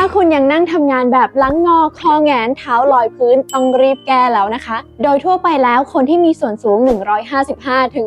ถ้าคุณยังนั่งทำงานแบบลังงอคอแงนเท้าลอยพื้นต้องรีบแก้แล้วนะคะ โดยทั่วไปแล้วคนที่มีส่วนสูง 155ถึง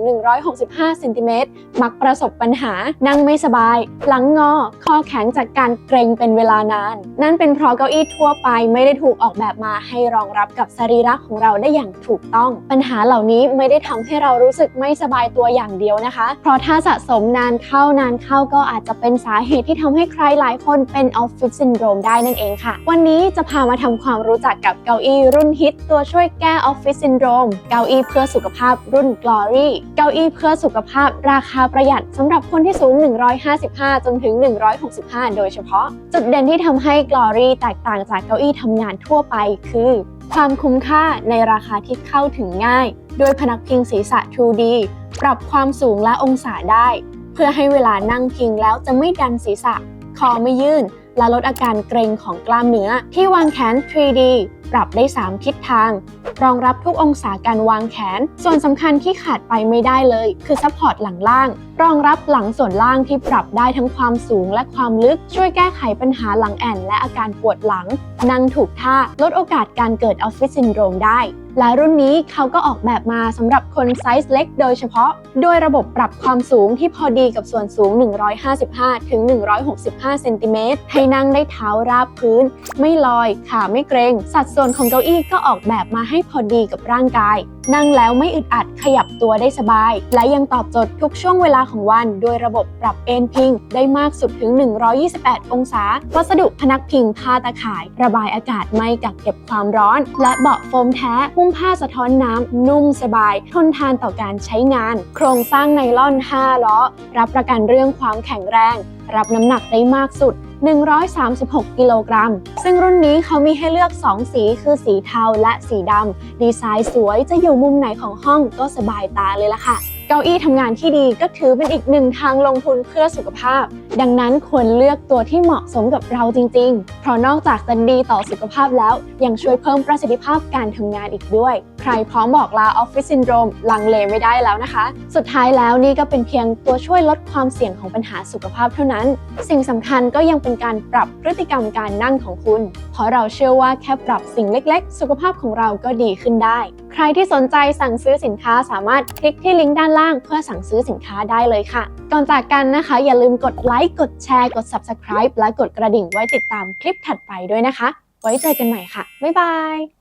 165เซนติเมตรมักประสบปัญหา นั่งไม่สบาย หลังงอ คอแข็งจากการเกรงเป็นเวลานาน นั่นเป็นเพราะเก้าอี้ทั่วไปไม่ได้ถูกออกแบบมาให้รองรับกับสรีระของเราได้อย่างถูกต้อง ปัญหาเหล่านี้ไม่ได้ทำให้เรารู้สึกไม่สบายตัวอย่างเดียวนะคะ เพราะถ้าสะสมนานเข้านานเข้าก็อาจจะเป็นสาเหตุที่ทำให้ใครหลายคนเป็นออฟฟิศซินโดรมได้นั่นเองค่ะ วันนี้จะพามาทำความรู้จักกับเก้าอี้รุ่นฮิต ตัวช่วยแก้ออฟฟิศซินโดรม เก้าอี้เพื่อสุขภาพรุ่น Glory เก้าอี้เพื่อสุขภาพราคาประหยัดสำหรับคนที่สูง 155 จนถึง 165 โดยเฉพาะ จุดเด่นที่ทำให้ Glory แตกต่างจากเก้าอี้ทำงานทั่วไปคือความคุ้มค่าในราคาที่เข้าถึงง่าย ด้วยพนักพิงศีรษะ 2D ปรับความสูงและองศาได้ เพื่อให้เวลานั่งพิงแล้วจะไม่ดันศีรษะ คอไม่ยื่น และลดอาการเกร็งของกล้ามเนื้อ ที่วางแขน 3D ปรับได้ 3 ทิศทาง รองรับทุกองศาการวางแขน ส่วนสำคัญที่ขาดไปไม่ได้เลย คือซัพพอร์ตหลังล่าง รองรับหลังส่วนล่างที่ปรับได้ทั้งความสูงและความลึก ช่วยแก้ไขปัญหาหลังแอนและอาการปวดหลัง นั่งถูกท่า ลดโอกาสการเกิดออฟฟิศซินโดรมได้และรุ่นนี้เขาก็ออกแบบมาสำหรับคนไซส์เล็กโดยเฉพาะ โดยระบบปรับความสูงที่พอดีกับส่วนสูง 155ถึง165เซนติเมตรให้นั่งได้เท้าราบพื้น ไม่ลอย ขาไม่เกรง สัดส่วนของเก้าอี้ก็ออกแบบมาให้พอดีกับร่างกาย นั่งแล้วไม่อึดอัดขยับตัวได้สบาย และยังตอบโจทย์ทุกช่วงเวลาของวัน โดยระบบปรับเอนพิง ได้มากสุดถึง 128 องศา วัสดุพนักพิงผ้าตะข่าย ระบายอากาศไม่กักเก็บความร้อน และเบาะโฟมแท้หุ้มผ้าสะท้อนน้ำนุ่มสบาย ทนทานต่อการใช้งาน โครงสร้างไนล่อน 5 ล้อ รับประกันเรื่องความแข็งแรง รับน้ำหนักได้มากสุด 136 กิโลกรัม ซึ่งรุ่นนี้เขามีให้เลือก 2 สีคือสีเทาและสีดำ ดีไซน์สวยจะอยู่มุมไหนของห้องก็สบายตาเลยล่ะค่ะ เก้าอี้ทำงานที่ดีก็ถือเป็นอีกหนึ่งทางลงทุนเพื่อสุขภาพ ดังนั้นควรเลือกตัวที่เหมาะสมกับเราจริง ๆ เพราะนอกจากจะดีต่อสุขภาพแล้ว ยังช่วยเพิ่มประสิทธิภาพการทำงานอีกด้วย ใครพร้อมบอกลาออฟฟิศซินโดรมลังเลไม่ได้แล้วนะคะ สุดท้ายแล้วนี่ก็เป็นเพียงตัวช่วยลดความเสี่ยงของปัญหาสุขภาพเท่านั้น สิ่งสำคัญก็ยังเป็นการปรับพฤติกรรมการนั่งของคุณ เพราะเราเชื่อว่าแค่ปรับสิ่งเล็ก ๆ สุขภาพของเราก็ดีขึ้นได้ ใครที่สนใจสั่งซื้อสินค้าสามารถคลิกที่ลิงก์ด้านล่างเพื่อสั่งซื้อสินค้าได้เลยค่ะ ก่อนจากกันนะคะ อย่าลืมกดไลค์กดแชร์ กด Subscribe และกดกระดิ่งไว้ติดตามคลิปถัดไปด้วยนะคะ ไว้เจอกันใหม่ค่ะ บ๊ายบาย